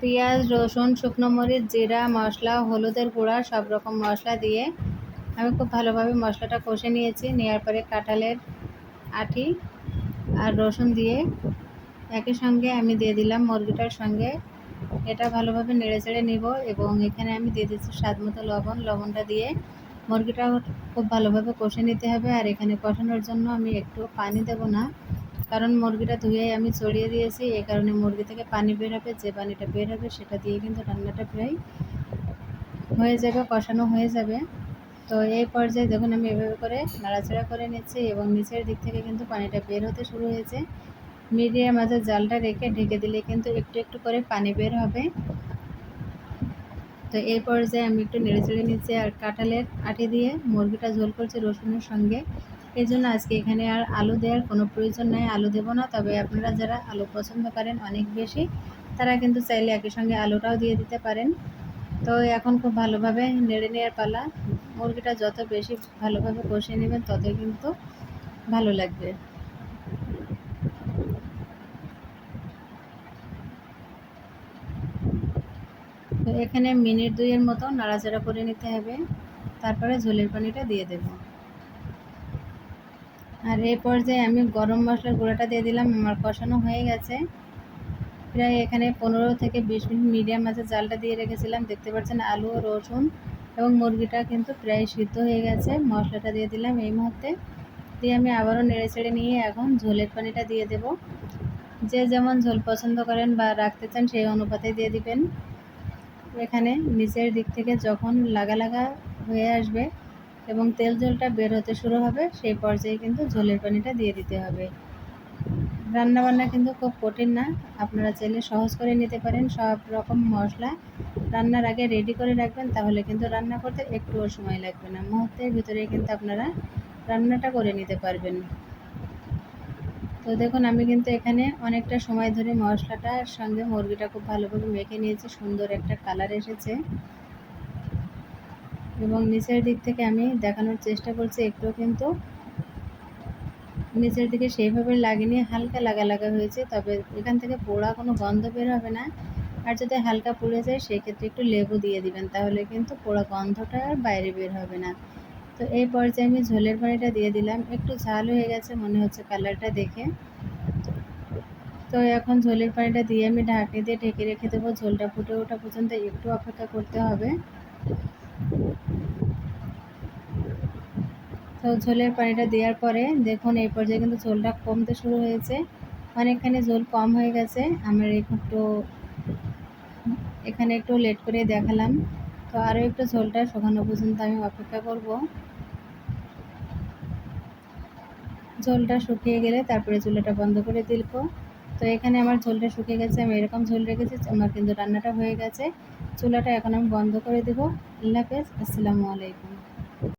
পেঁয়াজ, রসুন, শুকনো মরিচ, জিরা, মশলা, হলুদের গুঁড়া, সব রকম মশলা দিয়ে আমি খুব ভালোভাবে মশলাটা কষে নিয়েছি। নেওয়ার পরে কাঁঠালের আটি আর রসুন দিয়ে একই সঙ্গে আমি দিয়ে দিলাম মুরগিটার সঙ্গে। এটা ভালোভাবে নেড়ে চেড়ে নিব এবং এখানে আমি দিয়ে দিচ্ছি স্বাদ মতো লবণ। লবণটা দিয়ে মুরগিটা খুব ভালোভাবে কষে নিতে হবে। আর এখানে কষানোর জন্য আমি একটু পানি দেব না। কারণ মুরগিটা ধুয়ে আমি চড়িয়ে দিয়েছি, এই কারণে মুরগি থেকে পানি বের হবে, যে পানিটা বের হবে সেটা দিয়ে কিন্তু রান্নাটা প্রায় হয়ে যাবে, কষানো হয়ে যাবে। তো এই পর্যায়ে দেখুন আমি এভাবে করে নাড়াচাড়া করে নিচ্ছি এবং নিচের দিক থেকে কিন্তু পানিটা বের হতে শুরু হয়েছে। মিডিয়াম মাঝে জালটা রেখে ঢেকে দিলে কিন্তু একটু একটু করে পানি বের হবে। তো এই পর্যায়ে আমি একটু নেড়ে চেড়ে নিচ্ছি আর কাঁঠালের আটি দিয়ে মুরগিটা ঝোল করছি রসুনের সঙ্গে। এই জন্য আজকে এখানে আর আলু দেওয়ার কোনো প্রয়োজন নাই, আলু দেবো না। তবে আপনারা যারা আলু পছন্দ করেন অনেক বেশি, তারা কিন্তু চাইলে একই সঙ্গে আলুটাও দিয়ে দিতে পারেন। তো এখন খুব ভালোভাবে নেড়ে নেওয়ার পালা। মুরগিটা যত বেশি ভালোভাবে কষিয়ে নেবেন, ততই কিন্তু ভালো লাগবে। তো এখানে মিনিট দুইয়ের মতো নাড়াচাড়া করে নিতে হবে। তারপরে ঝোলের পানিটা দিয়ে দেব। আর এই পর্যায়ে আমি গরম মশলার গুঁড়োটা দিয়ে দিলাম, আমার কষানো হয়ে গেছে। প্রায় এখানে পনেরো থেকে বিশ মিনিট মিডিয়াম মাছের জালটা দিয়ে রেখেছিলাম, দেখতে পাচ্ছেন আলু রসুন এবং মুরগিটা কিন্তু প্রায় সিদ্ধ হয়ে গেছে, মশলাটা দিয়ে দিলাম এই মুহূর্তে। দিয়ে আমি আবারও নেড়ে চেড়ে নিয়ে এখন ঝোলের পানিটা দিয়ে দেব। যে যেমন ঝোল পছন্দ করেন বা রাখতে চান সেই অনুপাতে দিয়ে দিবেন। এখানে নিচের দিক থেকে যখন লাগা লাগা হয়ে আসবে এবং তেল ঝোলটা বের হতে শুরু হবে, সেই পর্যায়ে কিন্তু ঝোলের পানিটা দিয়ে দিতে হবে। রান্নাবান্না কিন্তু খুব কঠিন না, আপনারা চাইলে সহজ করে নিতে পারেন সব রকম মশলা। রান্নার আগে রেডি করে রাখবেন, তাহলে কিন্তু রান্না করতে একটুও সময় লাগবে না। মুহূর্তের ভিতরে কিন্তু আপনারা রান্নাটা করে নিতে পারবেন। তো দেখুন, আমি কিন্তু এখানে অনেকটা সময় ধরে মশলাটার সঙ্গে মুরগিটা খুব ভালোভাবে মেখে নিয়েছি, সুন্দর একটা কালার এসেছে। এবং নিচের দিক থেকে আমি দেখানোর চেষ্টা করছি একটু কিন্তু। নিচের দিকে সেইভাবে লাগেনি, হালকা লাগা লাগা হয়েছে, তবে এখান থেকে পোড়া কোনো গন্ধ বের হবে না। আর যদি হালকা পুড়ে যায়, সেক্ষেত্রে একটু লেবু দিয়ে দিবেন, তাহলে কিন্তু পোড়া গন্ধটা আর বাইরে বের হবে না। তো এই পর্যায়ে আমি ঝোলের পানিটা দিয়ে দিলাম। একটু ঝাল হয়ে গেছে, মনে হচ্ছে কালারটা দেখে। তো এখন ঝোলের পানিটা দিয়ে আমি ঢাকনি দিয়ে ঢেকে রেখে দেবো। ঝোলটা ফুটে ওঠা পর্যন্ত একটু অপেক্ষা করতে হবে। তো ঝোলের পানিটা দেওয়ার পরে দেখুন এই পর্যায়ে কিন্তু ঝোলটা কমতে শুরু হয়েছে। অনেকখানি ঝোল কম হয়ে গেছে। আমার একটু, এখানে একটু লেট করে দেখালাম। তো আরও একটু ঝোলটা শুকানো পর্যন্ত আমি অপেক্ষা করব। ঝোলটা শুকিয়ে গেলে তারপরে চুলাটা বন্ধ করে দিলব। তো এখানে আমার ঝোলটা শুকিয়ে গেছে, আমি এরকম ঝোল রেখেছি, আমার কিন্তু রান্নাটা হয়ে গেছে। চুলাটা এখন আমি বন্ধ করে দেবো। আল্লাহ হাফেজ, আসসালামু আলাইকুম।